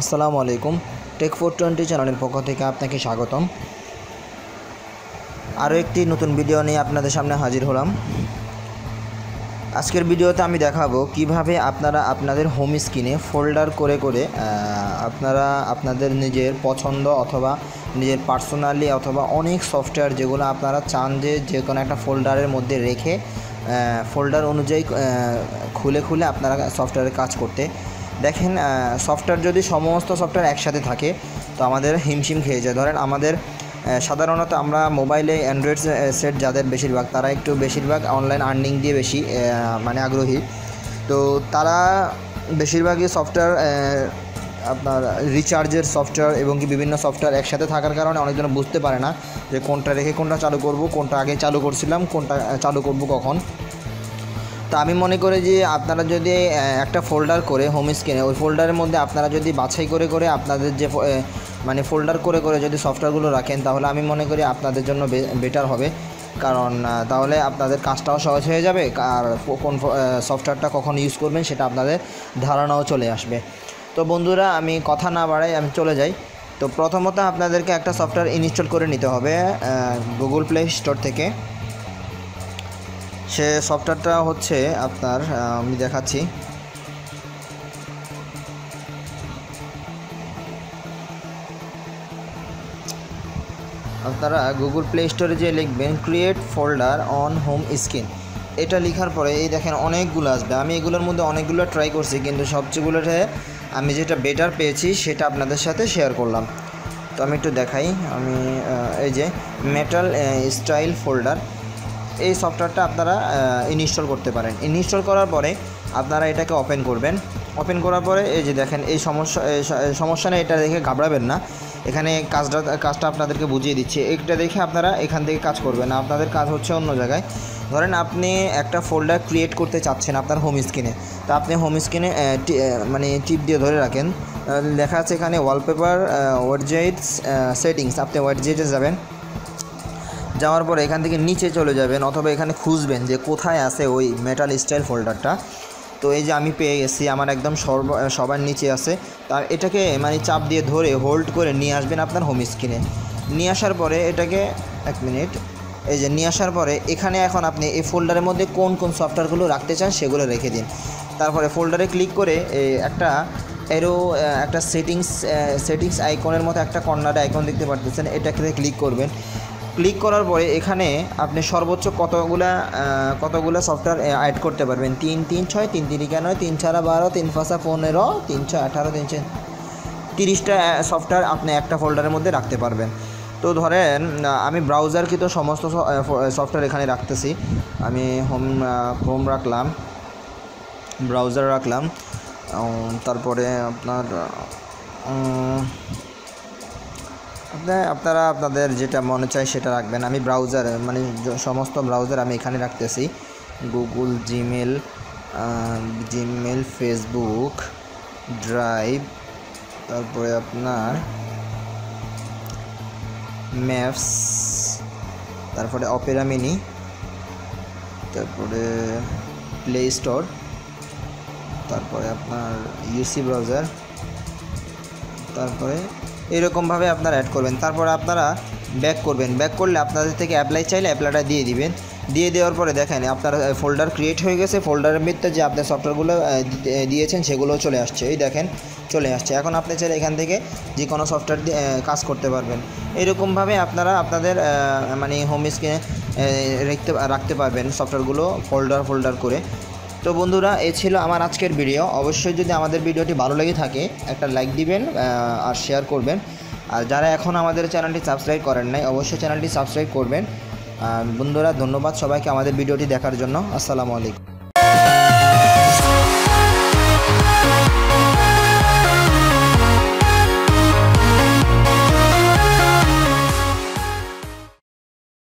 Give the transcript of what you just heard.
আসসালামু আলাইকুম। Take four twenty চ্যানেলের পক্ষ থেকে আপনাকে স্বাগতম। আরও একটি নতুন ভিডিও নিয়ে আপনাদের সামনে হাজির হলাম। আজকের ভিডিওতে আমি দেখাবো কীভাবে আপনারা আপনাদের হোম স্ক্রিনে ফোল্ডার করে করে আপনারা আপনাদের নিজের পছন্দ অথবা নিজের পার্সোনালি অথবা অনেক সফটওয়্যার যেগুলো আপনারা চান যে যে কোনো একটা ফোল্ডারের মধ্যে রেখে ফোল্ডার অনুযায়ী খুলে খুলে আপনারা সফটওয়্যারে কাজ করতে দেখেন সফটওয়্যার যদি সমস্ত সফটওয়্যার একসাথে থাকে, তো আমাদের হিমশিম খেয়ে যায়। ধরেন আমাদের সাধারণত আমরা মোবাইলে অ্যান্ড্রয়েড সেট যাদের বেশিরভাগ, তারা একটু বেশিরভাগ অনলাইন আর্নিং দিয়ে বেশি মানে আগ্রহী। তো তারা বেশিরভাগই সফটওয়্যার আপনার রিচার্জের সফটওয়্যার এবং কি বিভিন্ন সফটওয়্যার একসাথে থাকার কারণে অনেকজন বুঝতে পারে না যে কোনটা রেখে কোনটা চালু করব, কোনটা আগে চালু করছিলাম, কোনটা চালু করব কখন। তো আমি মনে করি যে আপনারা যদি একটা ফোল্ডার করে হোম স্ক্রিনে ওই ফোল্ডারের মধ্যে আপনারা যদি বাছাই করে করে আপনাদের যে মানে ফোল্ডার করে করে যদি সফটওয়্যারগুলো রাখেন, তাহলে আমি মনে করি আপনাদের জন্য বেটার হবে। কারণ তাহলে আপনাদের কাজটাও সহজ হয়ে যাবে, আর কোন সফটওয়্যারটা কখন ইউজ করবেন সেটা আপনাদের ধারণাও চলে আসবে। তো বন্ধুরা, আমি কথা না বাড়াই আমি চলে যাই। তো প্রথমত আপনাদেরকে একটা সফটওয়্যার ইনস্টল করে নিতে হবে গুগল প্লে স্টোর থেকে। সে সফটওয়্যারটা হচ্ছে আপনার আমি দেখাচ্ছি। আপনারা গুগল প্লে স্টোরে যে লিখবেন create folder on home screen এটা লেখার পরে এই দেখেন অনেকগুলো আসবে। আমি এগুলোর মধ্যে অনেকগুলো ট্রাই করছি, কিন্তু সবচেয়েগুলোতে আমি যেটা বেটার পেয়েছি সেটা আপনাদের সাথে শেয়ার করলাম। তো আমি একটু দেখাই। আমি এই যে মেটাল স্টাইল ফোল্ডার এই সফটওয়্যারটা আপনারা ইনস্টল করতে পারেন। ইনস্টল করার পরে আপনারা এটাকে ওপেন করবেন। ওপেন করার পরে এই যে দেখেন, এই সমস্যা সমস্যা নেই, এটা দেখে ঘাবড়াবেন না। এখানে কাজটা কাজটা আপনাদেরকে বুঝিয়ে দিচ্ছি। এটা দেখে আপনারা এখান থেকে কাজ করবেন। আপনাদের কাজ হচ্ছে অন্য জায়গায়। ধরেন আপনি একটা ফোল্ডার ক্রিয়েট করতে চাচ্ছেন আপনার হোম স্ক্রিনে তো আপনি হোম স্ক্রিনে মানে টিপ দিয়ে ধরে রাখেন। লেখা আছে এখানে ওয়ালপেপার ওয়ার্ডজেটস সেটিংস আপনি ওয়ার্ডজেটে যাবেন। যাওয়ার পরে এখান থেকে নিচে চলে যাবেন অথবা এখানে খুঁজবেন যে কোথায় আছে ওই মেটাল স্টাইল ফোল্ডারটা তো এই যে আমি পেয়ে গেছি, আমার একদম সর্ব, সবার নিচে আছে। তার এটাকে মানে চাপ দিয়ে ধরে হোল্ড করে নিয়ে আসবেন আপনার হোম স্ক্রিনে নিয়ে আসার পরে এটাকে এক মিনিট এই যে নিয়ে আসার পরে এখানে এখন আপনি এই ফোল্ডারের মধ্যে কোন কোন সফটওয়্যারগুলো রাখতে চান সেগুলো রেখে দিন। তারপরে ফোল্ডারে ক্লিক করে একটা এরও একটা সেটিংস সেটিংস আইকনের মতো একটা কর্নারে আইকন দেখতে পারতেছেন এটাকে ক্লিক করবেন। ক্লিক করার পরে এখানে আপনি সর্বোচ্চ কতগুলা কতগুলা সফটওয়্যার অ্যাড করতে পারবেন। তিন তিন, ছয়, তিন তিন একানব্বই তিন ছাড়া বারো, তিন, পাঁচা পনেরো, তিন, ছয়, আঠারো, তিন ছয় তিরিশটা সফটওয়্যার আপনি একটা ফোল্ডারের মধ্যে রাখতে পারবেন। তো ধরেন আমি ব্রাউজারকৃত সমস্ত সফটওয়্যার এখানে রাখতেছি। আমি হোম হোম রাখলাম ব্রাউজার রাখলাম তারপরে আপনার আপনার আপনাদের যেটা মনে চায় সেটা রাখবেন। আমি ব্রাউজার মানে সমস্ত ব্রাউজার আমি এখানে রাখতেছি। Google Gmail Gmail Facebook drive তারপরে আপনার ম্যাপস তারপরে অপেরা মিনি তারপরে প্লে স্টোর তারপরে আপনার ইউসি ব্রাউজার তারপরে এরকমভাবে আপনারা অ্যাড করবেন। তারপর আপনারা ব্যাক করবেন। ব্যাক করলে আপনাদের থেকে অ্যাপ্লাই চাইলে অ্যাপ্লাইটা দিয়ে দিবেন। দিয়ে দেওয়ার পরে দেখেন, আপনার ফোল্ডার ক্রিয়েট হয়ে গেছে। ফোল্ডারের ভিতরে যে আপনার সফটওয়্যারগুলো দিয়েছেন সেগুলো চলে আসছে। এই দেখেন, চলে আসছে। এখন আপনি চাইলে এখান থেকে যে কোনো সফটওয়্যার দিয়ে কাজ করতে পারবেন। এরকমভাবে আপনারা আপনাদের মানে হোম স্ক্রিনে রাখতে রাখতে পারবেন সফটওয়্যারগুলো ফোল্ডার ফোল্ডার করে। তো বন্ধুরা, এ ছিল আমার আজকের ভিডিও অবশ্যই যদি আমাদের ভিডিওটি ভালো লেগে থাকে, একটা লাইক দিবেন আর শেয়ার করবেন। আর যারা এখন আমাদের চ্যানেলটি সাবস্ক্রাইব করেন নাই, অবশ্যই চ্যানেলটি সাবস্ক্রাইব করবেন। বন্ধুরা, ধন্যবাদ সবাইকে আমাদের ভিডিওটি দেখার জন্য। আসসালামু আলাইকুম।